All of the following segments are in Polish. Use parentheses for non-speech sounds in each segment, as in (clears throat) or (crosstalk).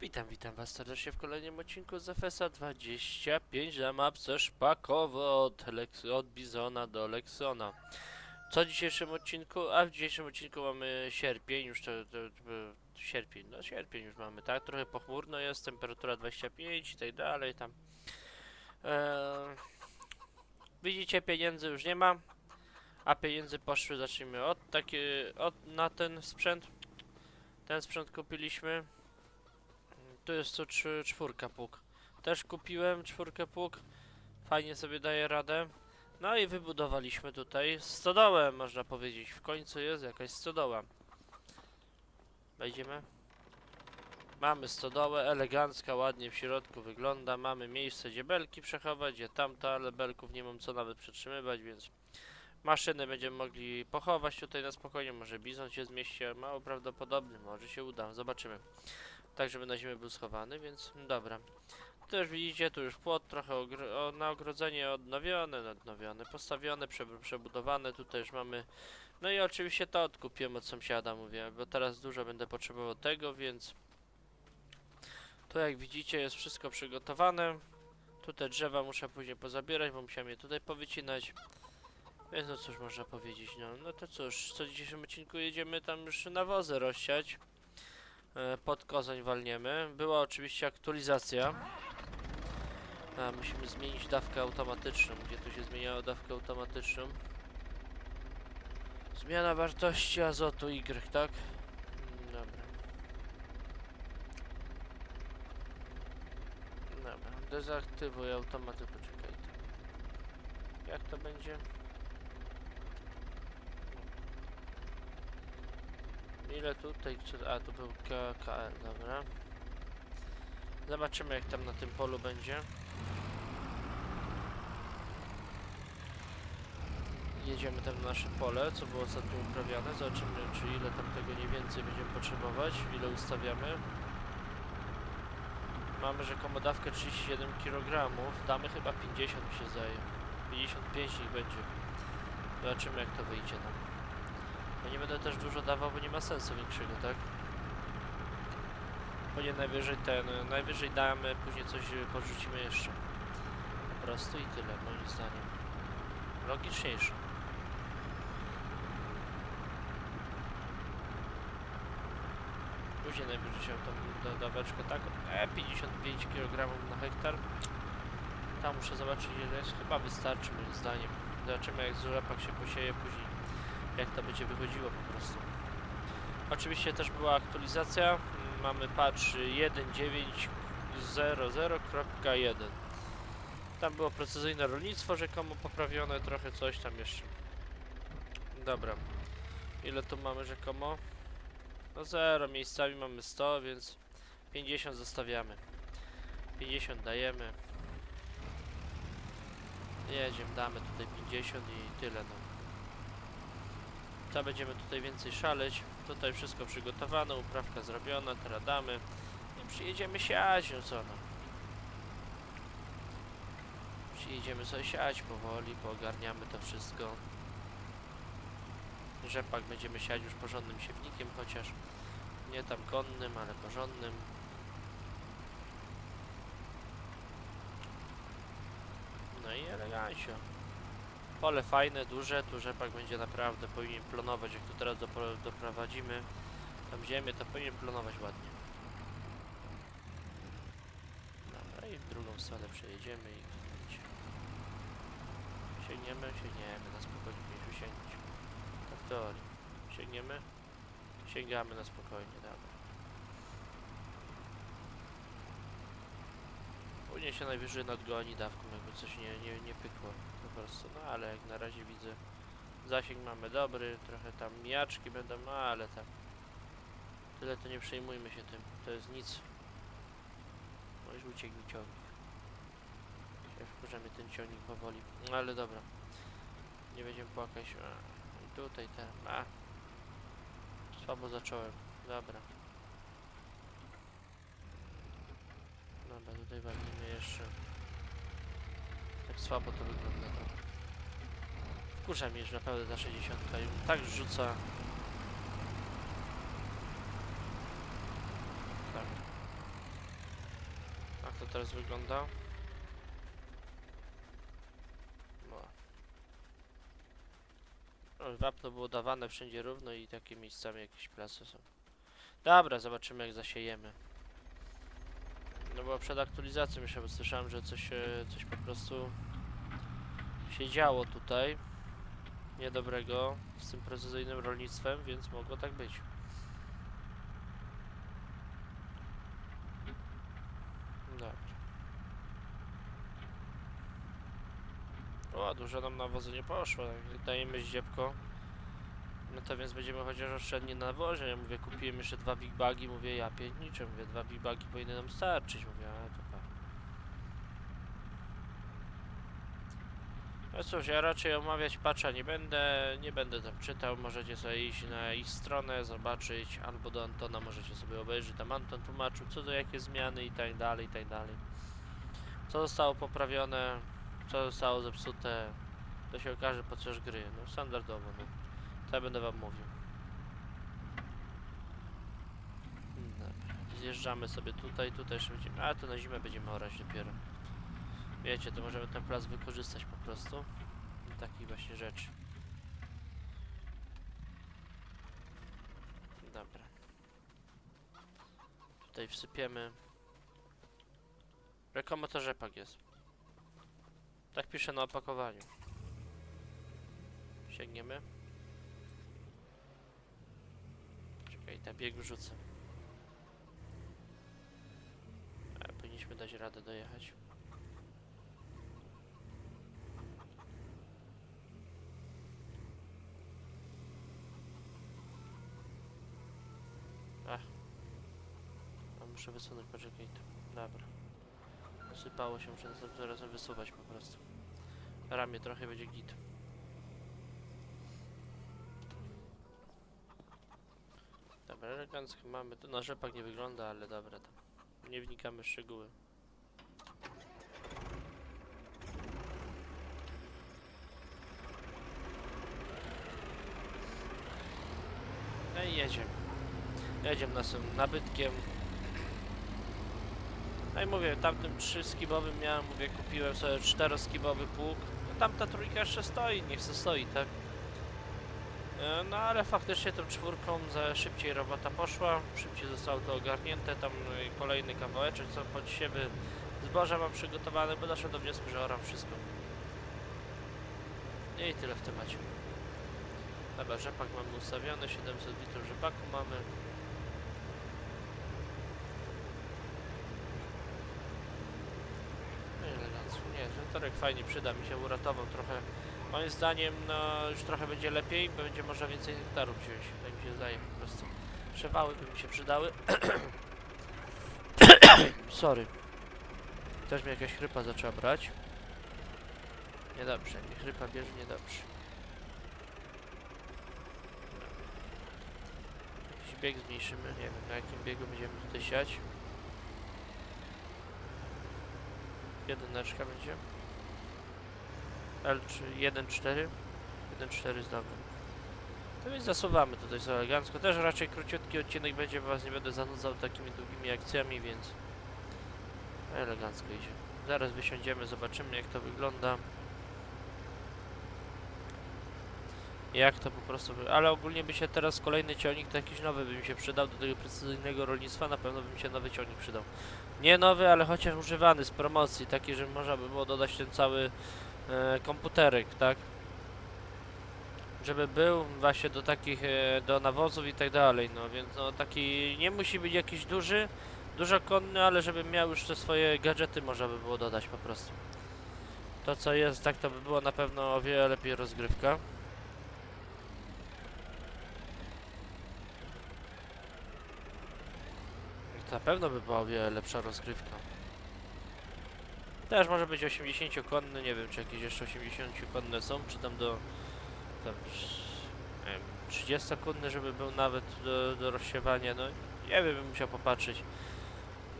Witam, witam was serdecznie w kolejnym odcinku z FSA 25 na mapce szpakowo od, od Bizona do Lexona. Co w dzisiejszym odcinku? A w dzisiejszym odcinku mamy sierpień, już to, to, to sierpień, no sierpień już mamy, tak? Trochę pochmurno jest, temperatura 25 i tak dalej tam. Eee, widzicie, pieniędzy już nie ma, a pieniędzy poszły, zacznijmy od takie, od, na ten sprzęt. Ten sprzęt kupiliśmy. Tu jest to czwórka pług. Też kupiłem czwórkę pług. Fajnie sobie daje radę. No i wybudowaliśmy tutaj stodołę, można powiedzieć. W końcu jest jakaś stodoła. Wejdziemy. Mamy stodołę, elegancka, ładnie w środku wygląda. Mamy miejsce, gdzie belki przechować, gdzie tamto, ale belków nie mam co nawet przetrzymywać, więc maszyny będziemy mogli pochować tutaj na spokojnie. Może bizon się zmieści, mało prawdopodobny, może się uda, zobaczymy tak żeby na zimę był schowany, więc dobra. Tu już widzicie, tu już płot trochę na ogrodzenie odnowione, odnowione, postawione, prze przebudowane, tutaj już mamy... No i oczywiście to odkupiłem od sąsiada, mówię, bo teraz dużo będę potrzebował tego, więc... Tu jak widzicie jest wszystko przygotowane. Tu te drzewa muszę później pozabierać, bo musiałem je tutaj powycinać. Więc no cóż można powiedzieć, no, no to cóż, co w dzisiejszym odcinku jedziemy tam już nawozy rozsiać pod kozoń walniemy. Była oczywiście aktualizacja. A, musimy zmienić dawkę automatyczną. Gdzie tu się zmieniało dawkę automatyczną? Zmiana wartości azotu Y, tak? Mm, Dobra. Dobra, dezaktywuj automaty, poczekaj. Jak to będzie? Ile tutaj? A, tu był K- KL, dobra. Zobaczymy jak tam na tym polu będzie. Jedziemy tam na nasze pole, co było ostatnio uprawiane. Zobaczymy, czy ile tam tego nie więcej będziemy potrzebować, ile ustawiamy. Mamy rzekomo dawkę 37 kg. Damy chyba 50 mi się zdaje. 55 niech będzie. Zobaczymy jak to wyjdzie nam. Ja nie będę też dużo dawał, bo nie ma sensu większego, tak? Bo nie najwyżej ten, najwyżej damy, później coś y, podrzucimy jeszcze. Po prostu i tyle, moim zdaniem. Logiczniejsze. Później najwyżej się tą da- daweczkę, tak? E, 55 kg na hektar. Tam muszę zobaczyć ile jest, chyba wystarczy moim zdaniem. Zobaczymy jak z rzepak się posieje później jak to będzie wychodziło po prostu. Oczywiście też była aktualizacja. Mamy patch 1.9.00.1. Tam było precyzyjne rolnictwo rzekomo poprawione, trochę coś tam jeszcze. Dobra. Ile tu mamy rzekomo? No 0, miejscami mamy 100, więc 50 zostawiamy. 50 dajemy. Jedziemy, damy tutaj 50 i tyle no. Co będziemy tutaj więcej szaleć. Tutaj wszystko przygotowane, uprawka zrobiona, teraz damy. I przyjedziemy siać, no co no. Przyjedziemy sobie siać powoli, poogarniamy to wszystko. Rzepak będziemy siać już porządnym siewnikiem chociaż. Nie tam konnym, ale porządnym. No i elegancio. Pole fajne, duże, tu rzepak będzie naprawdę, powinien plonować, jak tu teraz dopro- doprowadzimy tam ziemię, to powinien plonować ładnie. Dobra, i w drugą stronę przejedziemy i będzie. Sięgniemy, sięgniemy, na spokojnie powinniśmy sięgnąć. Tak teorii. Sięgniemy, sięgamy na spokojnie, dobra. Później się najwyżej nadgoni dawką, jakby coś nie, nie, nie pykło po prostu, no ale jak na razie widzę zasięg mamy dobry, trochę tam mijaczki będą, no ale tak. Tyle to nie przejmujmy się tym, to jest nic. No już uciekł ciągnik. Wkurzamy ten ciągnik powoli, no ale dobra. Nie będziemy płakać. A, tutaj ten, a. Słabo zacząłem, dobra. Dobra tutaj walimy jeszcze tak słabo to wygląda to. Wkurza mnie, że naprawdę ta 60 ją tak rzuca. Tak. to teraz wygląda. No, wapno było dawane wszędzie równo i takie miejscami jakieś plasy są. Dobra, zobaczymy jak zasiejemy. No bo przed aktualizacją jeszcze słyszałem, że coś, e, coś po prostu się działo tutaj niedobrego z tym precyzyjnym rolnictwem, więc mogło tak być. Dobra. O, dużo nam nawozu nie poszło. Jak dajemy ździebko. No to więc będziemy chociaż oszczędni na nawozie. Ja mówię, kupiłem jeszcze dwa big bagi, mówię, ja piętniczę, mówię, dwa big bagi powinny nam starczyć, mówię, a to pa. No cóż, ja raczej omawiać patcha nie będę, nie będę tam czytał, możecie sobie iść na ich stronę, zobaczyć, albo do Antona możecie sobie obejrzeć, tam Anton tłumaczył co do jakie zmiany i tak dalej, i tak dalej. Co zostało poprawione, co zostało zepsute, to się okaże podczas gry, no standardowo, no. To ja będę wam mówił. Dobra, zjeżdżamy sobie tutaj, tutaj jeszcze będziemy, a to na zimę będziemy orać dopiero. Wiecie, to możemy ten plac wykorzystać po prostu. Takich właśnie rzeczy. Dobra. Tutaj wsypiemy. Rzekomo to rzepak jest. Tak pisze na opakowaniu. Sięgniemy. Czekaj, ten bieg wrzucę. A, powinniśmy dać radę dojechać. A muszę wysunąć, poczekaj tu. Dobra. Sypało się, muszę razem wysuwać po prostu. Ramię trochę będzie git. Dobra, elegancko mamy. Tu na rzepak nie wygląda, ale dobra. Nie wnikamy w szczegóły. No i jedziemy. Jedziemy naszym nabytkiem. No i mówię, tamtym trzy skibowym miałem, mówię, kupiłem sobie czteroskibowy pług. No tamta trójka jeszcze stoi, niech se stoi, tak? E, No ale faktycznie tą czwórką za szybciej robota poszła, szybciej zostało to ogarnięte, tam e, kolejny kawałeczek, co pod siewy zboża mam przygotowane, bo doszedłem do wniosku, że oram wszystko. I tyle w temacie. Dobra, rzepak mamy ustawiony, 700 litrów rzepaku mamy. No elegancko. Nie, torek fajnie przyda mi się, uratował trochę. Moim zdaniem, no już trochę będzie lepiej, bo będzie można więcej hektarów wziąć. Tak mi się zdaje po prostu. Przewały by mi się przydały. (coughs) Sorry. Też mnie jakaś chrypa zaczęła brać. Niedobrze, nie chrypa bierze niedobrze. Jakiś bieg zmniejszymy, nie wiem na jakim biegu będziemy tutaj siać. Jedyneczka będzie. L3, 1.4 1.4 jest dobry. To więc zasuwamy tutaj sobie elegancko. Też raczej króciutki odcinek będzie, bo was nie będę zanudzał takimi długimi akcjami, więc elegancko idzie. Zaraz wysiądziemy, zobaczymy jak to wygląda. Jak to po prostu, ale ogólnie by się teraz kolejny ciągnik, to jakiś nowy by mi się przydał do tego precyzyjnego rolnictwa, na pewno by mi się nowy ciągnik przydał. Nie nowy, ale chociaż używany z promocji, taki, że można by było dodać ten cały e, komputerek, tak? Żeby był właśnie do takich, e, do nawozów i tak dalej, no więc no taki, nie musi być jakiś duży, dużo konny, ale żeby miał już te swoje gadżety można by było dodać po prostu. To co jest, tak to by było na pewno o wiele lepiej rozgrywka. Na pewno by była o wiele lepsza rozgrywka. Też może być 80-konny, nie wiem czy jakieś jeszcze 80-konne są, czy tam do tam, nie wiem, 30-konny, żeby był nawet do, do rozsiewania, no nie wiem, bym musiał popatrzeć.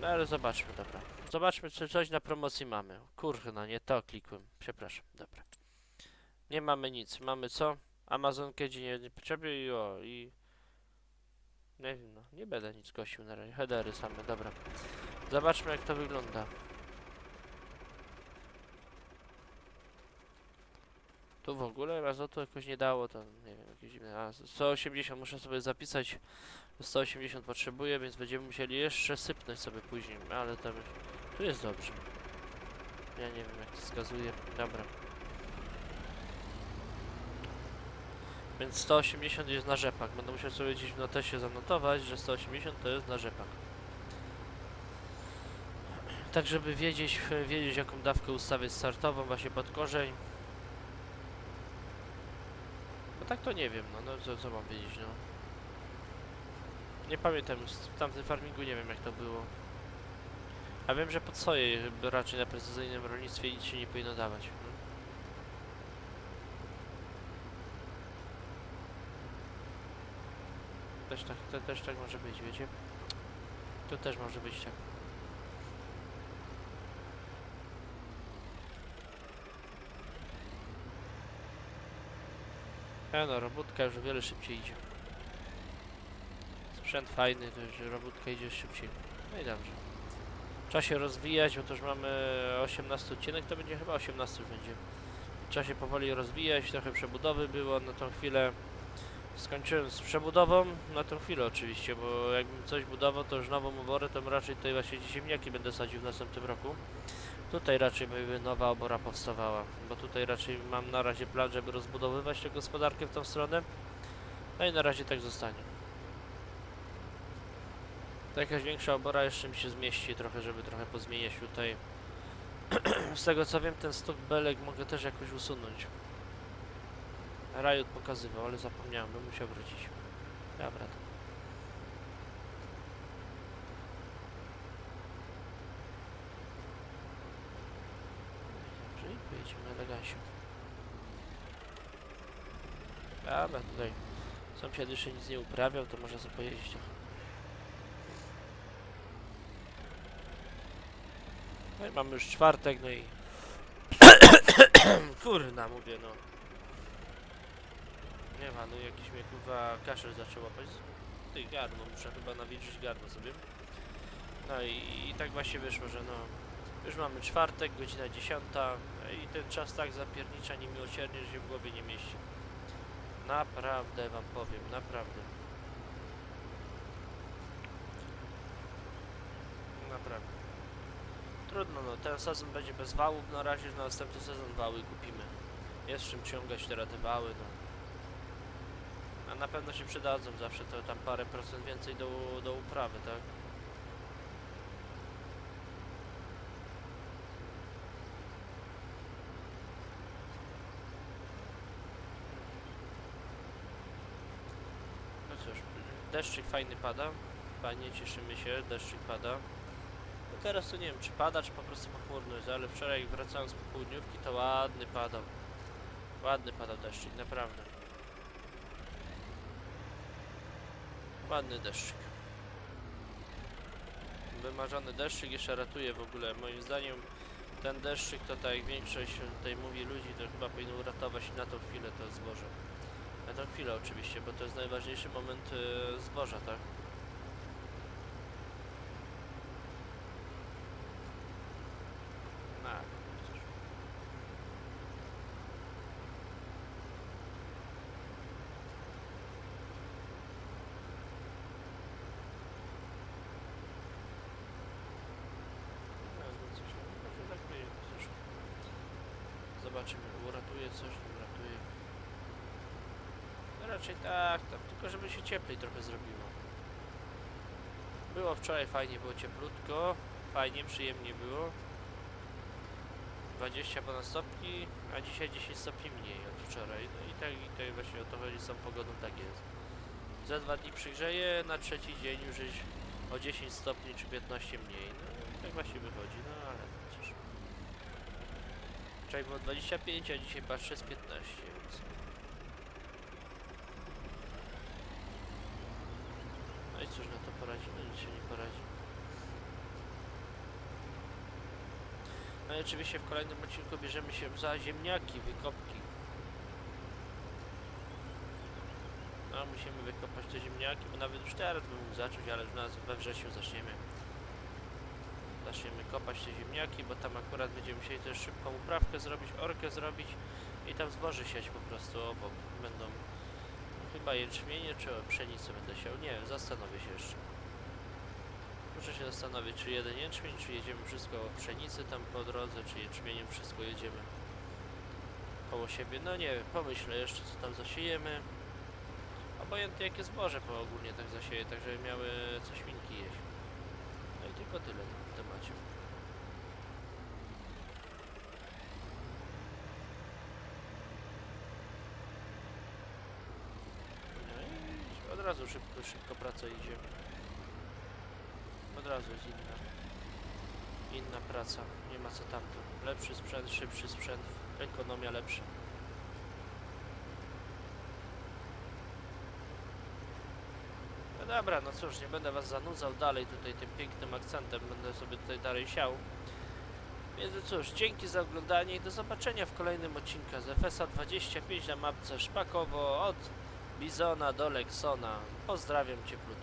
No ale zobaczmy, dobra. Zobaczmy, czy coś na promocji mamy. Kurna, nie to klikłem, przepraszam, dobra. Nie mamy nic, mamy co? Amazon Kedzie nie, nie potrzebuje i o, i... Nie wiem, no, nie będę nic kosił na razie, headery same, dobra. Zobaczmy jak to wygląda. Tu w ogóle azotu jakoś nie dało, to nie wiem, jakieś dziwne. A 180 muszę sobie zapisać. 180 potrzebuję, więc będziemy musieli jeszcze sypnąć sobie później, ale tam już, tu jest dobrze. Ja nie wiem jak to wskazuje. Dobra. Więc 180 jest na rzepak. Będę musiał sobie gdzieś w notesie zanotować, że 180 to jest na rzepak. Tak, żeby wiedzieć, wiedzieć jaką dawkę ustawić startową właśnie pod korzeń. No tak to nie wiem, no, no co, co mam wiedzieć, no. Nie pamiętam, w tamtym farmingu nie wiem jak to było. A wiem, że pod soję raczej na precyzyjnym rolnictwie nic się nie powinno dawać. no. Też tak, też tak może być, wiecie? To też może być tak. A no, robótka już o wiele szybciej idzie. Sprzęt fajny, to już robótka idzie szybciej. No i dobrze. Trzeba się rozwijać, bo to już mamy 18 odcinek, to będzie chyba 18 już będzie. Trzeba się powoli rozwijać, trochę przebudowy było na tą chwilę. Skończyłem z przebudową, na tą chwilę oczywiście, bo jakbym coś budował, to już nową oborę, to raczej tutaj właśnie ziemniaki będę sadził w następnym roku. Tutaj raczej by nowa obora powstawała, bo tutaj raczej mam na razie plan, żeby rozbudowywać tę gospodarkę w tą stronę. No i na razie tak zostanie. To jakaś większa obora jeszcze mi się zmieści trochę, żeby trochę pozmieniać tutaj. (clears throat) Z tego co wiem, ten stok belek mogę też jakoś usunąć. Riot pokazywał, ale zapomniałem, bym musiał wrócić. Dobra. To. Dobrze, i pojedziemy elegancie. Dobra, tutaj sąsiad jeszcze nic nie uprawiał, to może sobie pojeździć trochę. No i mamy już czwartek, no i... (coughs) Kurna, mówię, no. Nie ma, no jakiś mnie kurwa kaszel zaczął łapać. Ty gardło, muszę chyba nawilżyć gardło sobie. No i, i tak właśnie wyszło, że no... Już mamy czwartek, godzina dziesiąta no i ten czas tak zapiernicza niemiłosiernie, że się w głowie nie mieści. Naprawdę wam powiem, naprawdę. Naprawdę. Trudno, no ten sezon będzie bez wałów na razie, na następny sezon wały kupimy. Jest czym ciągać te wały, no. A na pewno się przydadzą zawsze to tam parę procent więcej do, do uprawy, tak? No cóż, deszczyk fajny pada. Fajnie, cieszymy się, deszczyk pada. No teraz to nie wiem, czy pada, czy po prostu pochmurno jest, ale wczoraj wracałem z popołudniówki, to ładny padał. Ładny padał deszczyk, naprawdę. Ładny deszczyk. Wymarzony deszczyk jeszcze ratuje w ogóle. Moim zdaniem ten deszczyk to tak jak większość tutaj mówi ludzi, to chyba powinien uratować na tą chwilę to zboże. Na tą chwilę oczywiście, bo to jest najważniejszy moment e, zboża, tak? No, no no, może tak no. Zobaczymy, uratuje coś, uratuje. Raczej tak, tak, tylko żeby się cieplej trochę zrobiło. Było wczoraj fajnie, było cieplutko, fajnie, przyjemnie było. 20 ponad stopni, a dzisiaj 10 stopni mniej od wczoraj. No i tak, i tak właśnie o to chodzi z tą pogodą, tak jest. Za dwa dni przygrzeje, na trzeci dzień już jest o 10 stopni czy 15 mniej. No i tak właśnie wychodzi, no ale cóż. Wczoraj było 25, a dzisiaj patrzę z 15, więc... No cóż na to poradzimy, nic się nie poradzi. No i oczywiście w kolejnym odcinku bierzemy się za ziemniaki, wykopki. No musimy wykopać te ziemniaki, bo nawet już teraz bym mógł zacząć, ale już nas we wrześniu zaczniemy. Zaczniemy kopać te ziemniaki, bo tam akurat będziemy musieli też szybką uprawkę zrobić, orkę zrobić I tam zboże siać po prostu obok. Będą chyba jęczmienie czy pszenicę będę siał. Nie wiem, zastanowię się jeszcze. Muszę się zastanowić, czy jeden jęczmień, czy jedziemy wszystko pszenicy tam po drodze, czy jęczmieniem wszystko jedziemy koło siebie. No nie wiem, pomyślę jeszcze, co tam zasiejemy. Obojętnie jakie zboże, bo ogólnie tak zasieję, tak żeby miały co świnki jeść. No i tylko tyle na tym temacie. No i od razu szybko, szybko praca idzie. Od razu jest inna. Inna praca, nie ma co tamto. Lepszy sprzęt, szybszy sprzęt, ekonomia lepsza. No dobra, no cóż, nie będę was zanudzał dalej tutaj tym pięknym akcentem, będę sobie tutaj dalej siał. Więc cóż, dzięki za oglądanie i do zobaczenia w kolejnym odcinku z FSA 25 na mapce Szpakowo od Bizona do Leksona. Pozdrawiam cieplutko.